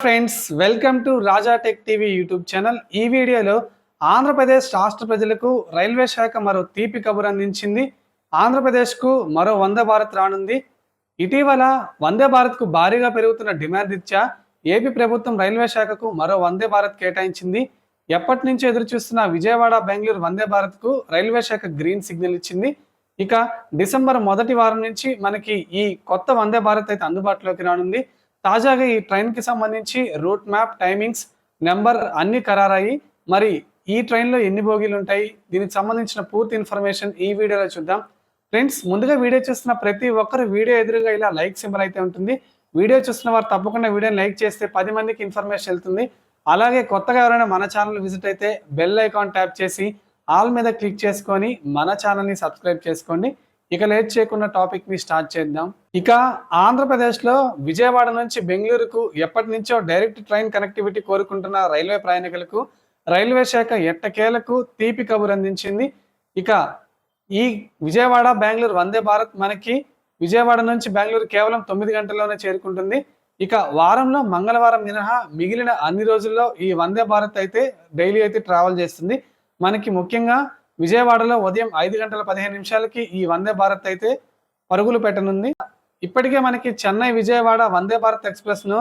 Friends welcome to Raja tech TV YouTube channel. ఈ వీడియోలో ఆంధ్రప్రదేశ్ రాష్ట్ర ప్రజలకు రైల్వే శాఖ మరో తీపి కబురు అందించింది. ఆంధ్రప్రదేశ్కు మరో వందే భారత్ రానుంది. ఇటీవల వందే భారత్కు భారీగా పెరుగుతున్న డిమాండ్ రీత్యా ఏపీ ప్రభుత్వం రైల్వే శాఖకు మరో వందే భారత్ కేటాయించింది. ఎప్పటి నుంచి ఎదురుచూస్తున్న విజయవాడ బెంగళూరు వందే భారత్కు రైల్వే శాఖ గ్రీన్ సిగ్నల్ ఇచ్చింది. ఇక డిసెంబర్ మొదటి వారం నుంచి మనకి ఈ కొత్త వందే భారత్ అయితే అందుబాటులోకి రానుంది. తాజాగా ఈ ట్రైన్కి సంబంధించి రూట్ మ్యాప్ టైమింగ్స్ నెంబర్ అన్ని ఖరారయ్యి మరి ఈ ట్రైన్లో ఎన్ని బోగీలు ఉంటాయి దీనికి సంబంధించిన పూర్తి ఇన్ఫర్మేషన్ ఈ వీడియోలో చూద్దాం. ఫ్రెండ్స్ ముందుగా వీడియో చూస్తున్న ప్రతి ఒక్కరు వీడియో ఎదురుగా ఇలా లైక్ సింబల్ అయితే ఉంటుంది. వీడియో చూస్తున్న వారు తప్పకుండా వీడియోని లైక్ చేస్తే పది మందికి ఇన్ఫర్మేషన్ వెళ్తుంది. అలాగే కొత్తగా ఎవరైనా మన ఛానల్ విజిట్ అయితే బెల్ ఐకాన్ ట్యాప్ చేసి ఆల్ మీద క్లిక్ చేసుకొని మన ఛానల్ని సబ్స్క్రైబ్ చేసుకోండి. ఇక లేట్ చేయకుండా టాపిక్ని స్టార్ట్ చేద్దాం. ఇక ఆంధ్రప్రదేశ్లో విజయవాడ నుంచి బెంగళూరుకు ఎప్పటి నుంచో డైరెక్ట్ ట్రైన్ కనెక్టివిటీ కోరుకుంటున్న రైల్వే ప్రయాణికులకు రైల్వే శాఖ ఎట్టకేలకు తీపి కబురు అందించింది. ఇక ఈ విజయవాడ బెంగళూరు వందే భారత్ మనకి విజయవాడ నుంచి బెంగళూరు కేవలం తొమ్మిది గంటల్లోనే చేరుకుంటుంది. ఇక వారంలో మంగళవారం మినహా మిగిలిన అన్ని రోజుల్లో ఈ వందే భారత్ అయితే డైలీ అయితే ట్రావెల్ చేస్తుంది. మనకి ముఖ్యంగా విజయవాడలో ఉదయం ఐదు గంటల పదిహేను నిమిషాలకి ఈ వందే భారత్ అయితే పరుగులు పెట్టనుంది. ఇప్పటికే మనకి చెన్నై విజయవాడ వందే భారత్ ఎక్స్ప్రెస్ను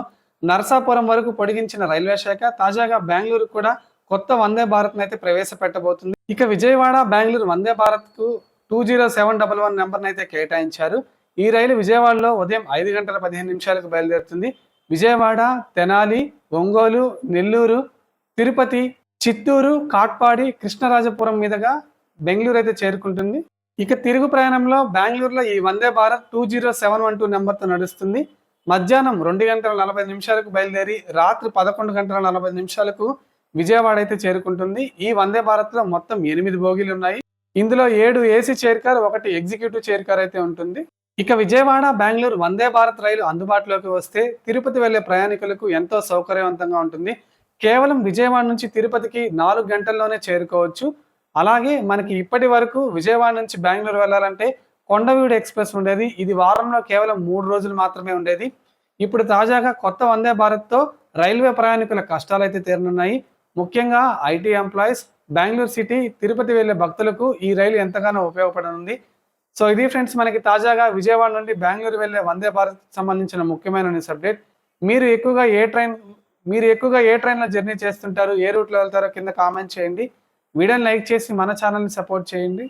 వరకు పొడిగించిన రైల్వే శాఖ తాజాగా బెంగళూరు కూడా కొత్త వందే భారత్ అయితే ప్రవేశపెట్టబోతుంది. ఇక విజయవాడ బెంగళూరు వందే భారత్కు two zero seven double one number అయితే కేటాయించారు. ఈ రైలు విజయవాడలో ఉదయం ఐదు గంటల పదిహేను నిమిషాలకు బయలుదేరుతుంది. విజయవాడ తెనాలి ఒంగోలు నెల్లూరు తిరుపతి చిత్తూరు కాట్పాడి కృష్ణరాజపురం మీదుగా బెంగళూరు అయితే చేరుకుంటుంది. ఇక తిరుగు ప్రయాణంలో బెంగళూరులో ఈ Vande Bharat two zero seven one two నెంబర్తో నడుస్తుంది. మధ్యాహ్నం రెండు గంటల నలభై నిమిషాలకు బయలుదేరి రాత్రి పదకొండు గంటల నలభై నిమిషాలకు విజయవాడ అయితే చేరుకుంటుంది. ఈ వందే భారత్లో మొత్తం ఎనిమిది బోగీలు ఉన్నాయి. ఇందులో ఏడు ఏసీ చైర్ కార్ ఒకటి ఎగ్జిక్యూటివ్ చైర్ కార్ అయితే ఉంటుంది. ఇక విజయవాడ బెంగళూరు వందే భారత్ రైలు అందుబాటులోకి వస్తే తిరుపతి వెళ్ళే ప్రయాణికులకు ఎంతో సౌకర్యవంతంగా ఉంటుంది. కేవలం విజయవాడ నుంచి తిరుపతికి నాలుగు గంటల్లోనే చేరుకోవచ్చు. అలాగే మనకి ఇప్పటి వరకు విజయవాడ నుంచి బెంగళూరు వెళ్ళాలంటే కొండవీడు ఎక్స్ప్రెస్ ఉండేది. ఇది వారంలో కేవలం మూడు రోజులు మాత్రమే ఉండేది. ఇప్పుడు తాజాగా కొత్త వందే భారత్తో రైల్వే ప్రయాణికుల కష్టాలు అయితే తీరనున్నాయి. ముఖ్యంగా IT employees Bengaluru city Tirupati వెళ్ళే భక్తులకు ఈ రైలు ఎంతగానో ఉపయోగపడనుంది. సో ఇది ఫ్రెండ్స్ మనకి తాజాగా విజయవాడ నుండి బెంగళూరు వెళ్ళే వందే భారత్ సంబంధించిన ముఖ్యమైన న్యూస్ అప్డేట్. మీరు ఎక్కువగా ఏ ట్రైన్ మీరు ఎక్కువగా ఏ ట్రైన్లో జర్నీ చేస్తుంటారు ఏ రూట్లో వెళ్తారో కింద కామెంట్ చేయండి. వీడియోని లైక్ చేసి మన ఛానల్ని సపోర్ట్ చేయండి.